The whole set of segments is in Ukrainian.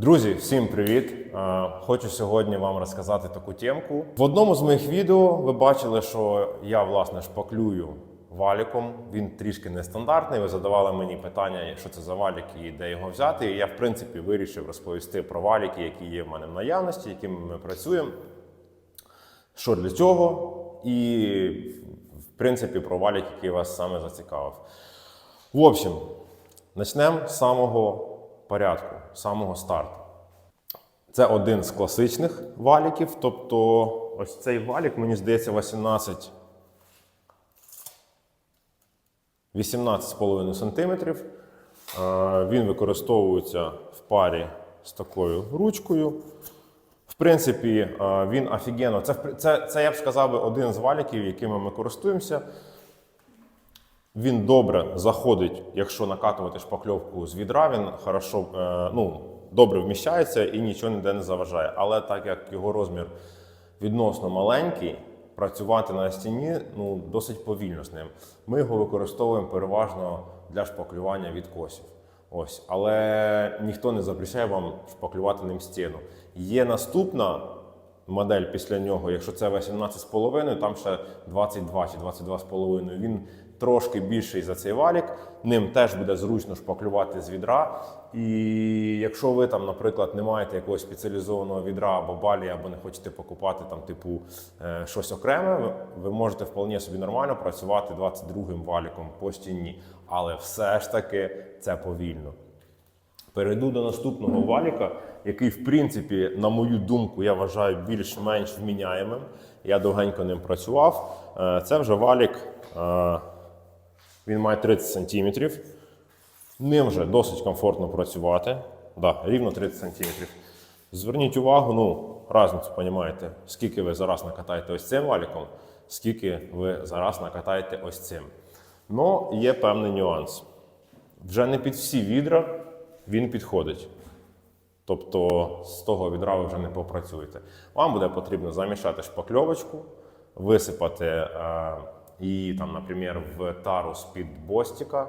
Друзі, всім привіт! Е, Хочу сьогодні вам розказати таку темку. В одному з моїх відео ви бачили, що я власне шпаклюю валіком. Він трішки нестандартний. Ви задавали мені питання, що це за валік і де його взяти. І я, в принципі, вирішив розповісти про валіки, які є в мене в наявності, якими ми працюємо. Що для цього, і в принципі про валік, який вас саме зацікавив. В общем, почнемо з самого порядку, самого старту. Це один з класичних валіків. Тобто, ось цей валік, мені здається, 18 18,5 см. Він використовується в парі з такою ручкою. В принципі, е, він офігенно. Це, це, це, я б сказав, один з валіків, якими ми користуємося. Він добре заходить, якщо накатувати шпакльовку з відра, він хорошо, е, ну, добре вміщається і нічого ніде не заважає. Але так як його розмір відносно маленький, працювати на стіні ну, досить повільно з ним. Ми його використовуємо переважно для шпаклювання відкосів. Ось, але ніхто не запрещає вам шпаклювати ним стіну. Є наступна модель після нього, якщо це 18,5, там ще 22 чи 22,5. Він трошки більший за цей валік. Ним теж буде зручно шпаклювати з відра. І якщо ви там, наприклад, не маєте якогось спеціалізованого відра або балі, або не хочете покупати там, типу, е, щось окреме, ви- можете вполне собі нормально працювати 22-м валіком по стіні. Але все ж таки це повільно. Перейду до наступного валіка, який, в принципі, на мою думку, я вважаю більш-менш вміняємим. Я довгенько ним працював. Е, Це вже валік, е, він має 30 см. Ним вже досить комфортно працювати. Да, рівно 30 см. Зверніть увагу, ну, різницю, розумієте, скільки ви зараз накатаєте ось цим валіком, скільки ви зараз накатаєте ось цим. Ну, є певний нюанс. Вже не під всі відра він підходить. Тобто з того відра ви вже не попрацюєте. Вам буде потрібно замішати шпакльовочку, висипати е, її, там, наприклад, в тару з-під бостіка,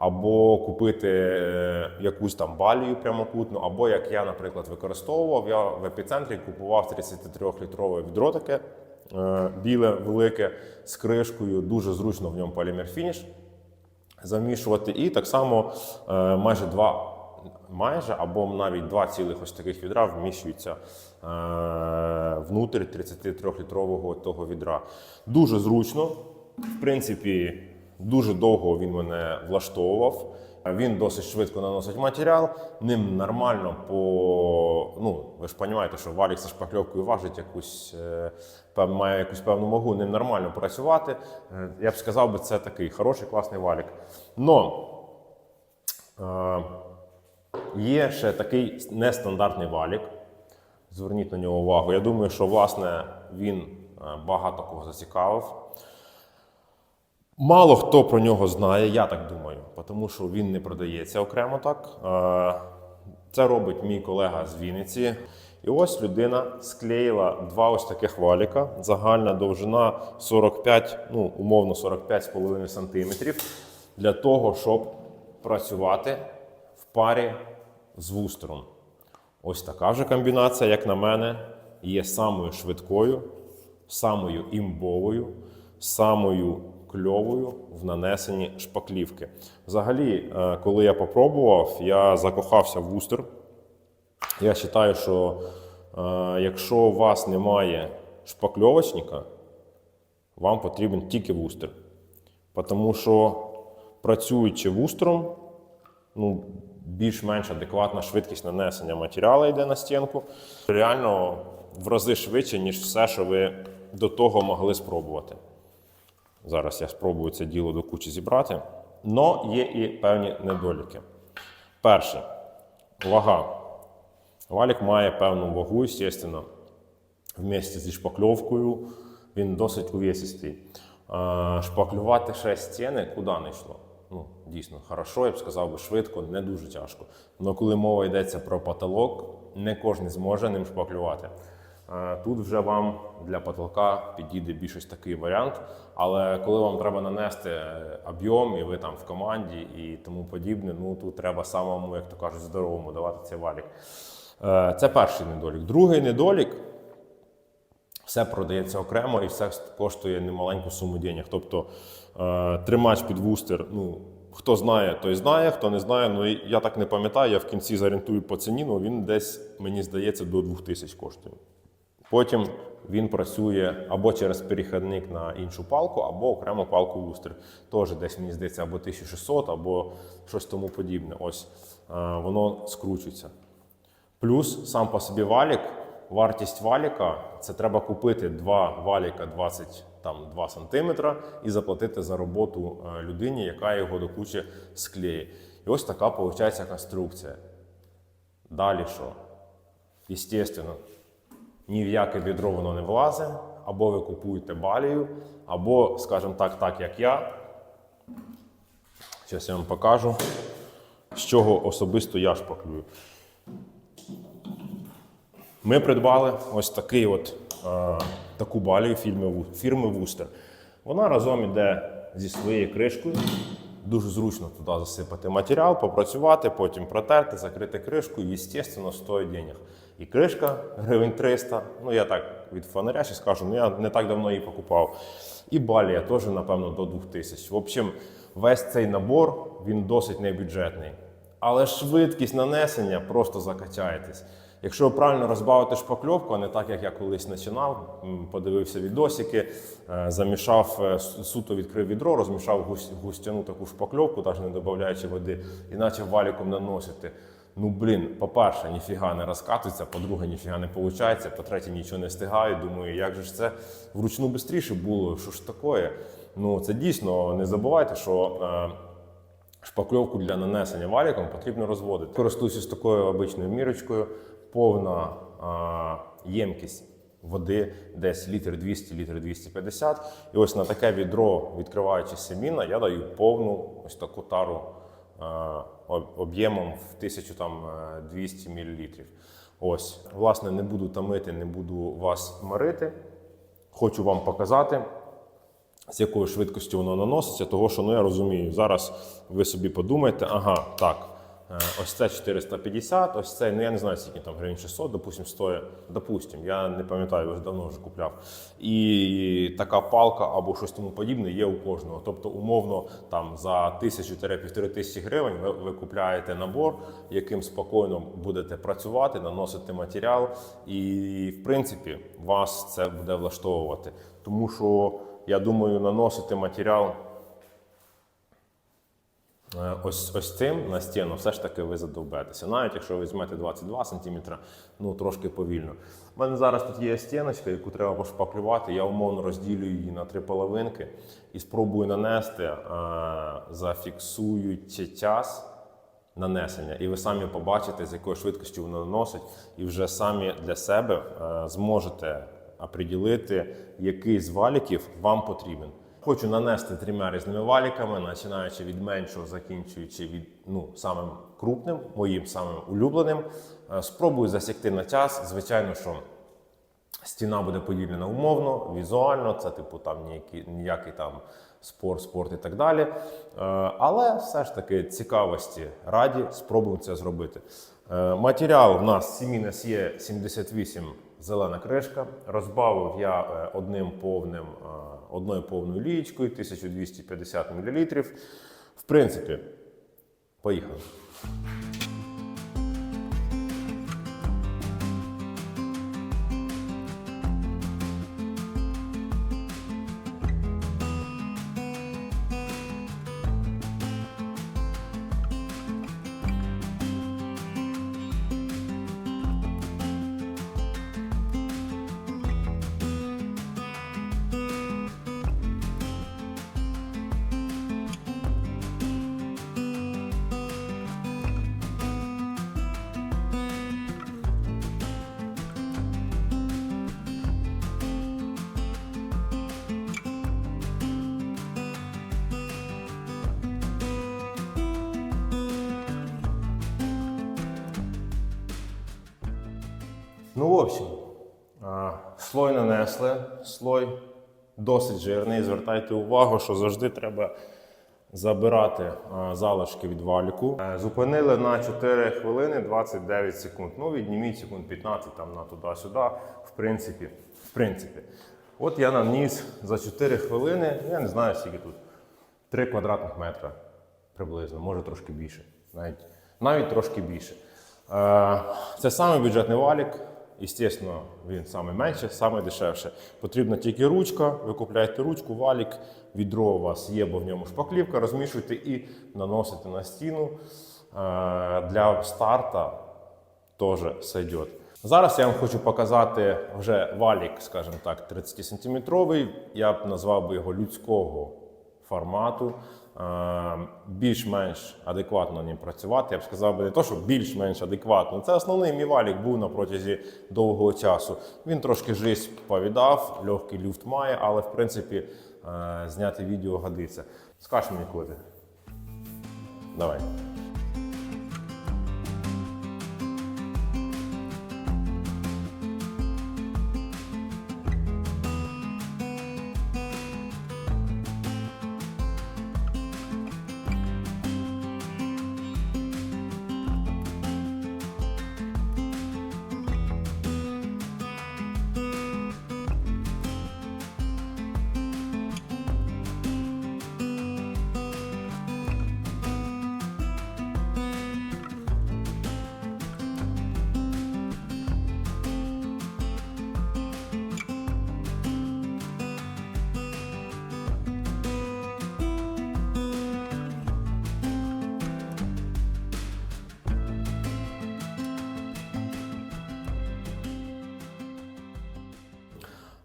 або купити е, якусь там балію прямокутну, або як я, наприклад, використовував, я в епіцентрі купував 33-літрове відро таке е, біле, велике, з кришкою, дуже зручно в ньому полімер фініш замішувати. І так само е, майже два, майже або навіть два цілих ось таких відра вміщуються внутрі 33-літрового того відра. Дуже зручно. В принципі, дуже довго він мене влаштовував. Він досить швидко наносить матеріал, ним нормально по. Ну, ви ж розумієте, що валік зі шпакльовкою важить якусь, е, має якусь певну вагу, ним нормально працювати. Е, Я б сказав би, це такий хороший, класний валік. Но е, є ще такий нестандартний валік. Зверніть на нього увагу. Я думаю, що власне він е, багато кого зацікавив. Мало хто про нього знає, я так думаю, тому що він не продається окремо так. Це робить мій колега з Вінниці. І ось людина склеїла два ось таких валіка. Загальна довжина 45, ну умовно 45,5 см для того, щоб працювати в парі з вустером. Ось така вже комбінація, як на мене, є самою швидкою, самою імбовою, самою кльовою в нанесенні шпаклівки. Взагалі, е, коли я попробував, я закохався в вустер. Я вважаю, що е, якщо у вас немає шпакльовочника, вам потрібен тільки вустер. Тому що працюючи вустером, ну, більш-менш адекватна швидкість нанесення матеріалу йде на стінку. Реально в рази швидше, ніж все, що ви до того могли спробувати. Зараз я спробую це діло до кучі зібрати. Но є і певні недоліки. Перше, вага. Валік має певну вагу, звісно, вместе зі шпакльовкою. Він досить увесистий. Е, Шпаклювати ще стіни куди не йшло. Ну, дійсно, хорошо, я б сказав би, швидко, не дуже тяжко. Але коли мова йдеться про потолок, не кожен зможе ним шпаклювати. Е, Тут вже вам для потолка підійде більш такий варіант. Але коли вам треба нанести об'єм, і ви там в команді і тому подібне, ну тут треба самому, як то кажуть, здоровому давати цей валік. Е, Це перший недолік. Другий недолік все продається окремо і все коштує немаленьку суму денег. Тобто е, тримач під вустер, ну, хто знає, той знає, хто не знає. Ну я так не пам'ятаю, я в кінці зорієнтую по ціні, ну він десь, мені здається, до 2000 коштує. Потім він працює або через перехідник на іншу палку, або окрему палку вустер. Теж десь, мені здається, або 1600, або щось тому подібне. Ось е, воно скручується. Плюс сам по собі валік, вартість валіка це треба купити два валіка 22 см і заплатити за роботу е, людині, яка його до кучі склеє. І ось така виходить конструкція. Далі що? Естественно, ні в яке відро воно не влазить, або ви купуєте балію, або, скажімо так, так як я. Зараз я вам покажу, з чого особисто я шпаклюю. Ми придбали ось такий от, е, таку балію фірми, Ву- фірми Вустер. Вона разом іде зі своєю кришкою. Дуже зручно туди засипати матеріал, попрацювати, потім протерти, закрити кришку і, звісно, стоїть денег. І кришка гривень 300. Ну, я так від фонаря ще скажу, ну я не так давно її покупав. І балія теж, напевно, до 2000. В общем, весь цей набор він досить небюджетний. Але швидкість нанесення просто закачаєтесь. Якщо ви правильно розбавити шпакльовку, а не так, як я колись починав, подивився відосики, е, замішав е, суто відкрив відро, розмішав густяну таку шпакльовку, навіть не додаючи води, і почав валіком наносити. Ну блін, по-перше, ніфіга не розкатується, по-друге, ніфіга не виходить, по-третє, нічого не встигаю. Думаю, як же ж це вручну швидше було? Що ж таке? Ну це дійсно не забувайте, що. е, Шпакльовку для нанесення валіком потрібно розводити. Користуюся такою обичною мірочкою, повна а, ємкість води, десь літр 200, літр 250. І ось на таке відро, відкриваючи семіна, я даю повну ось таку тару а, об'ємом в 1200 мл. Ось, власне, не буду тамити, не буду вас марити. Хочу вам показати з якою швидкістю воно наноситься, того що ну я розумію, зараз ви собі подумаєте, ага, так, е, ось це 450, ось це, ну я не знаю, скільки там гривень 600, допустим, стоїть, допустим, я не пам'ятаю, вже давно вже купляв. І така палка або щось тому подібне є у кожного. Тобто, умовно, там за тисячу-півтори тисячі гривень ви, ви купляєте набор, яким спокійно будете працювати, наносити матеріал, і в принципі вас це буде влаштовувати. Тому що я думаю, наносити матеріал е, ось, ось цим на стіну, все ж таки ви задовбетеся. Навіть якщо ви візьмете 22 см, ну трошки повільно. У мене зараз тут є стіночка, яку треба пошпаклювати. Я умовно розділю її на три половинки і спробую нанести, е, зафіксуючи час нанесення, і ви самі побачите, з якою швидкістю воно наносить, і вже самі для себе е, зможете оприділити, який з валіків вам потрібен. Хочу нанести трьома різними валіками, починаючи від меншого, закінчуючи від ну, самим крупним, моїм самим улюбленим. Е, Спробую засікти на час. Звичайно, що Стіна буде поділена умовно, візуально, це типу там ніякий, ніякий там спорт, спорт і так далі. Е, але все ж таки цікавості раді спробуємо це зробити. Е, матеріал в нас Сімінес є 78 зелена кришка. Розбавив я е, одним повним, е, одною повною лієчкою 1250 мл. В принципі, поїхали. Ну, в общем, слой нанесли, слой досить жирний. Звертайте увагу, що завжди треба забирати залишки від валіку. Е, Зупинили на 4 хвилини 29 секунд. Ну, відніміть секунд 15 там на туди-сюди. В принципі, в принципі. От я наніс за 4 хвилини, я не знаю, скільки тут. 3 квадратних метра приблизно, може трошки більше. Навіть, навіть трошки більше. Е, Це саме бюджетний валік. Звісно, він саме менше, саме дешевше. Потрібна тільки ручка. Ви купляєте ручку, валік, відро у вас є, бо в ньому шпаклівка, розмішуєте і наносите на стіну. Е, Для старта теж сойдет. Зараз я вам хочу показати вже валік, скажімо так, 30 сантиметровий. Я б назвав би його людського формату. Е, Більш-менш адекватно ним працювати. Я б сказав би не то, що більш-менш адекватно. Це основний мій валік був на протязі довгого часу. Він трошки жизнь повідав, легкий люфт має, але в принципі е, зняти відео годиться. Скаж мені коли. Давай.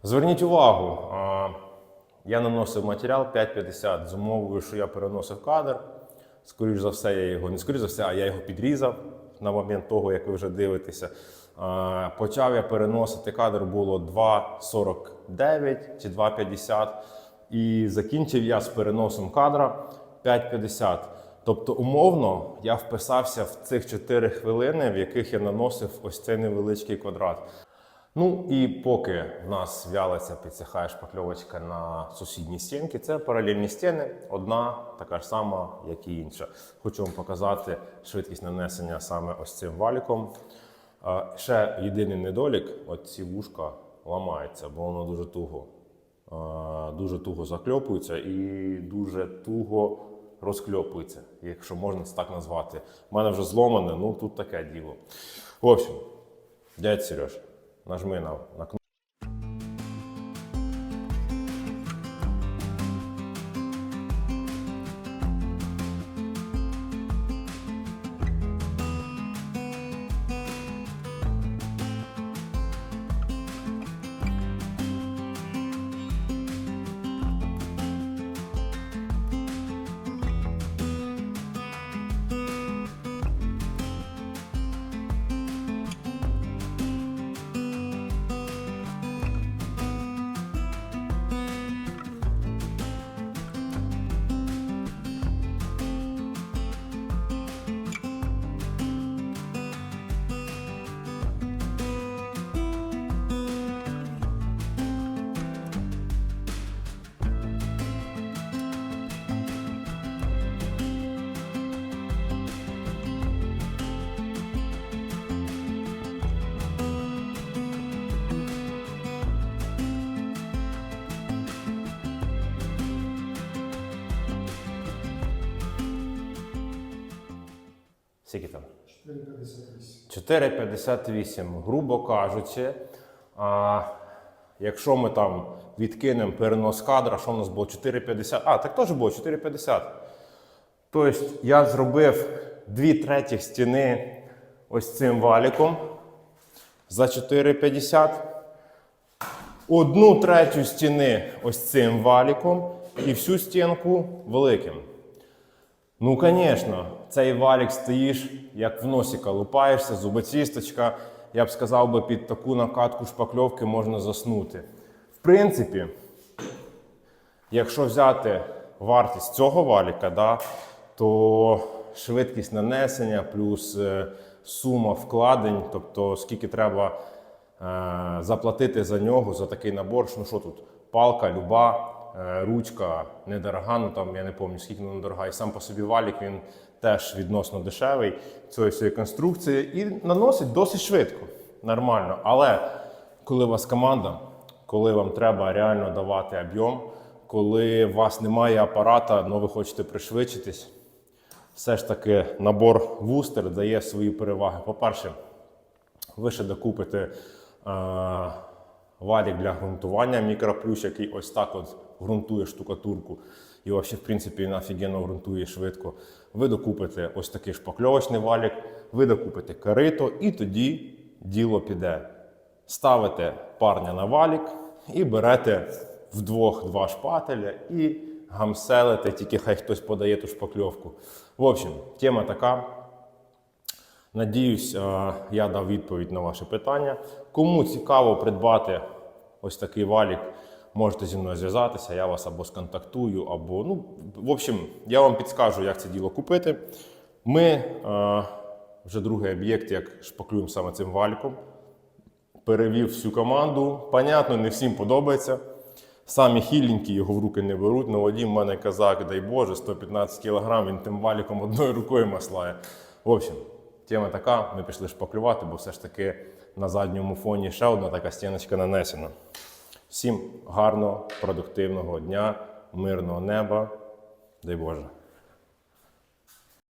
Зверніть увагу, я наносив матеріал 5,50 з умовою, що я переносив кадр. Скоріше за все, я його не скоріш за все, а я його підрізав на момент того, як ви вже дивитеся. Почав я переносити кадр було 2,49 чи 2,50. І закінчив я з переносом кадра 5,50. Тобто, умовно, я вписався в цих 4 хвилини, в яких я наносив ось цей невеличкий квадрат. Ну і поки в нас вялиться, підсихає шпакльовочка на сусідній стінки, це паралельні стіни, одна така ж сама, як і інша. Хочу вам показати швидкість нанесення саме ось цим валіком. Ще єдиний недолік: от ці вушка ламаються, бо воно дуже туго. Дуже туго закльопується і дуже туго розкльопується, якщо можна це так назвати. У мене вже зломане, ну тут таке діло. В общем, дядь Сереж, нажми на, на кнопку. Скільки там? 4,58. Грубо кажучи, а, якщо ми там відкинемо перенос кадра, що в нас було 4,50. А, так теж було 4,50. Тобто я зробив дві третіх стіни ось цим валіком за 4,50. Одну третю стіни ось цим валіком і всю стінку великим. Ну, звісно, цей валік стоїш, як в носіка лупаєшся, зубочисточка. Я б сказав би, під таку накатку шпакльовки можна заснути. В принципі, якщо взяти вартість цього валіка, да, то швидкість нанесення плюс е, сума вкладень, тобто скільки треба е, заплатити за нього, за такий набор. Ну що тут? Палка, люба, ручка недорога, ну там я не пам'ятаю, скільки вона дорога. І сам по собі валік він теж відносно дешевий цієї всієї конструкції і наносить досить швидко, нормально. Але коли у вас команда, коли вам треба реально давати об'єм, коли у вас немає апарата, але ви хочете пришвидшитись, все ж таки набор вустер дає свої переваги. По-перше, ви ще докупите е, валік для ґрунтування мікроплющ, який ось так от ґрунтує штукатурку. І взагалі, в принципі, він офігенно ґрунтує швидко. Ви докупите ось такий шпакльовочний валік, ви докупите корито, і тоді діло піде. Ставите парня на валік і берете вдвох два шпателя і гамселите, тільки хай хтось подає ту шпакльовку. В общем, тема така. Надіюсь, е, я дав відповідь на ваше питання. Кому цікаво придбати ось такий валік, можете зі мною зв'язатися. Я вас або сконтактую, або ну, в общем, я вам підскажу, як це діло купити. Ми е, вже другий об'єкт, як шпаклюємо саме цим валіком. Перевів всю команду. Понятно, не всім подобається. Самі хіленькі його в руки не беруть. На воді в мене казак, дай Боже, 115 кг, він тим валіком одною рукою маслає. В общем, тема така, ми пішли шпаклювати, бо все ж таки на задньому фоні ще одна така стіночка нанесена. Всім гарного, продуктивного дня, мирного неба. Дай Боже.